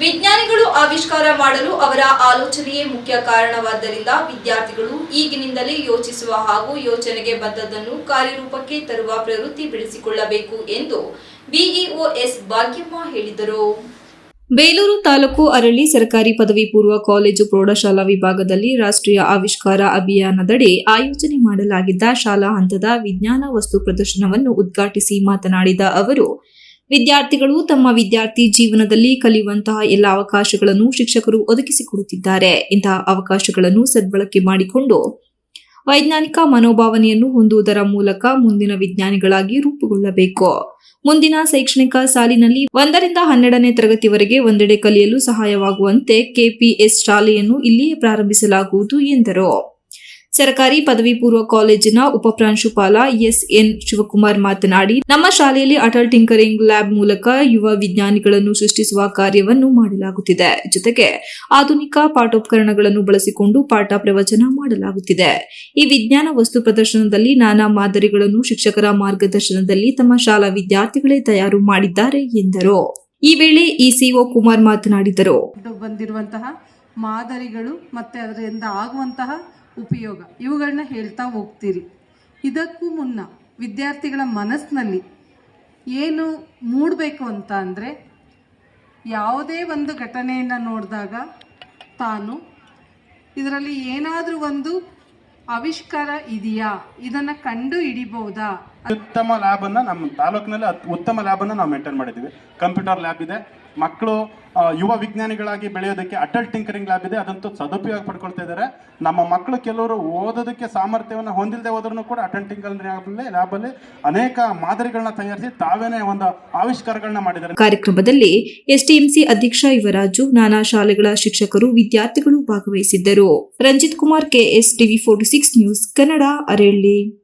ವಿಜ್ಞಾನಿಗಳು ಆವಿಷ್ಕಾರ ಮಾಡಲು ಅವರ ಆಲೋಚನೆಯೇ ಮುಖ್ಯ ಕಾರಣವಾದ್ದರಿಂದ ವಿದ್ಯಾರ್ಥಿಗಳು ಈಗಿನಿಂದಲೇ ಯೋಚಿಸುವ ಹಾಗೂ ಯೋಚನೆಗೆ ಬಂದದ್ದನ್ನು ಕಾರ್ಯರೂಪಕ್ಕೆ ತರುವ ಪ್ರವೃತ್ತಿ ಬೆಳೆಸಿಕೊಳ್ಳಬೇಕು ಎಂದು ಬಿಇಒ ಎಸ್ ಭಾಗ್ಯಮ್ಮ ಹೇಳಿದರು. ಬೇಲೂರು ತಾಲೂಕು ಅರಳಿ ಸರ್ಕಾರಿ ಪದವಿ ಪೂರ್ವ ಕಾಲೇಜು ಪ್ರೌಢಶಾಲಾ ವಿಭಾಗದಲ್ಲಿ ರಾಷ್ಟ್ರೀಯ ಆವಿಷ್ಕಾರ ಅಭಿಯಾನದಡಿ ಆಯೋಜನೆ ಮಾಡಲಾಗಿದ್ದ ಶಾಲಾ ಹಂತದ ವಿಜ್ಞಾನ ವಸ್ತು ಪ್ರದರ್ಶನವನ್ನು ಉದ್ಘಾಟಿಸಿ ಮಾತನಾಡಿದ ಅವರು ವಿದ್ಯಾರ್ಥಿಗಳು ತಮ್ಮ ವಿದ್ಯಾರ್ಥಿ ಜೀವನದಲ್ಲಿ ಕಲಿಯುವಂತಹ ಎಲ್ಲ ಅವಕಾಶಗಳನ್ನು ಶಿಕ್ಷಕರು ಒದಗಿಸಿಕೊಡುತ್ತಿದ್ದಾರೆ ಇಂತಹ ಅವಕಾಶಗಳನ್ನು ಸದ್ಬಳಕೆ ಮಾಡಿಕೊಂಡು ವೈಜ್ಞಾನಿಕ ಮನೋಭಾವನೆಯನ್ನು ಹೊಂದುವುದರ ಮೂಲಕ ಮುಂದಿನ ವಿಜ್ಞಾನಿಗಳಾಗಿ ರೂಪುಗೊಳ್ಳಬೇಕು. ಮುಂದಿನ ಶೈಕ್ಷಣಿಕ ಸಾಲಿನಲ್ಲಿ ಒಂದರಿಂದ ಹನ್ನೆರಡನೇ ತರಗತಿವರೆಗೆ ಒಂದೆಡೆ ಕಲಿಯಲು ಸಹಾಯವಾಗುವಂತೆ ಕೆಪಿಎಸ್ ಶಾಲೆಯನ್ನು ಇಲ್ಲಿಯೇ ಪ್ರಾರಂಭಿಸಲಾಗುವುದು ಎಂದರು. ಸರ್ಕಾರಿ ಪದವಿ ಪೂರ್ವ ಕಾಲೇಜಿನ ಉಪಪ್ರಾಂಶುಪಾಲ ಎಸ್ಎನ್ ಶಿವಕುಮಾರ್ ಮಾತನಾಡಿ, ನಮ್ಮ ಶಾಲೆಯಲ್ಲಿ ಅಟಲ್ ಟಿಂಕರಿಂಗ್ ಲ್ಯಾಬ್ ಮೂಲಕ ಯುವ ವಿಜ್ಞಾನಿಗಳನ್ನು ಸೃಷ್ಟಿಸುವ ಕಾರ್ಯವನ್ನು ಮಾಡಲಾಗುತ್ತಿದೆ. ಜೊತೆಗೆ ಆಧುನಿಕ ಪಾಠೋಪಕರಣಗಳನ್ನು ಬಳಸಿಕೊಂಡು ಪಾಠ ಪ್ರವಚನ ಮಾಡಲಾಗುತ್ತಿದೆ. ಈ ವಿಜ್ಞಾನ ವಸ್ತು ಪ್ರದರ್ಶನದಲ್ಲಿ ನಾನಾ ಮಾದರಿಗಳನ್ನು ಶಿಕ್ಷಕರ ಮಾರ್ಗದರ್ಶನದಲ್ಲಿ ತಮ್ಮ ಶಾಲಾ ವಿದ್ಯಾರ್ಥಿಗಳೇ ತಯಾರು ಮಾಡಿದ್ದಾರೆ ಎಂದರು. ಈ ವೇಳೆ ಇಸಿಒ ಕುಮಾರ್ ಮಾತನಾಡಿದರು. ಬಂದಿರುವಂತಹ ಮಾದರಿಗಳು ಮತ್ತೆ ಅದರಿಂದ ಆಗುವಂತಹ ಉಪಯೋಗ. ಇವುಗಳನ್ನ ಹೇಳ್ತಾ ಹೋಗ್ತೀರಿ. ಇದಕ್ಕೂ ಮುನ್ನ ವಿದ್ಯಾರ್ಥಿಗಳ ಮನಸ್ಸಿನಲ್ಲಿ ಏನು ಮೂಡಬೇಕು ಅಂತ ಅಂದರೆ ಯಾವುದೇ ಒಂದು ಘಟನೆಯನ್ನು ನೋಡಿದಾಗ ತಾನು ಇದರಲ್ಲಿ ಏನಾದರೂ ಒಂದು ಆವಿಷ್ಕಾರ ಇದೆಯಾ? ಇದನ್ನು ಕಂಡು ಹಿಡಿಬಹುದಾ ಲ್ಯಾಬ್ ಅನ್ನ ನಮ್ಮ ತಾಲೂಕಿನಲ್ಲಿ ಅತ್- ಉತ್ತಮ ಅನ್ನ ನಾವು ಮೇಂಟೈನ್ ಮಾಡಿದ್ದೀವಿ. ಕಂಪ್ಯೂಟರ್ ಲ್ಯಾಬ್ ಇದೆ. ಮಕ್ಕಳು ಯುವ ವಿಜ್ಞಾನಿಗಳಾಗಿ ಬೆಳೆಯೋದಕ್ಕೆ ಅಟಲ್ ಟಿಂಕರಿಂಗ್ ಲ್ಯಾಬ್ ಇದೆ. ಅದಂತೂ ಸದುಪಯೋಗ ಪಡ್ಕೊಳ್ತಾ ಇದ್ದಾರೆ. ನಮ್ಮ ಮಕ್ಕಳು ಕೆಲವರು ಓದೋದಕ್ಕೆ ಸಾಮರ್ಥ್ಯವನ್ನು ಹೊಂದಿಲ್ಲದೆ ಹೋದ್ರೂ ಕೂಡ ಅಟಲ್ ಟಿಂಕರಿಂಗ್ ಲ್ಯಾಬಲ್ಲಿ ಲ್ಯಾಬಲ್ಲಿ ಅನೇಕ ಮಾದರಿಗಳನ್ನ ತಯಾರಿಸಿ ತಾವೇನೇ ಒಂದು ಆವಿಷ್ಕಾರಗಳನ್ನ ಮಾಡಿದ್ದಾರೆ. ಕಾರ್ಯಕ್ರಮದಲ್ಲಿ ಎಸ್ಟಿಎಂಸಿ ಅಧ್ಯಕ್ಷ ಯುವರಾಜು, ನಾನಾ ಶಾಲೆಗಳ ಶಿಕ್ಷಕರು, ವಿದ್ಯಾರ್ಥಿಗಳು ಭಾಗವಹಿಸಿದ್ದರು. Ranjith Kumar KS TV forty six news Kannada, Arehalli.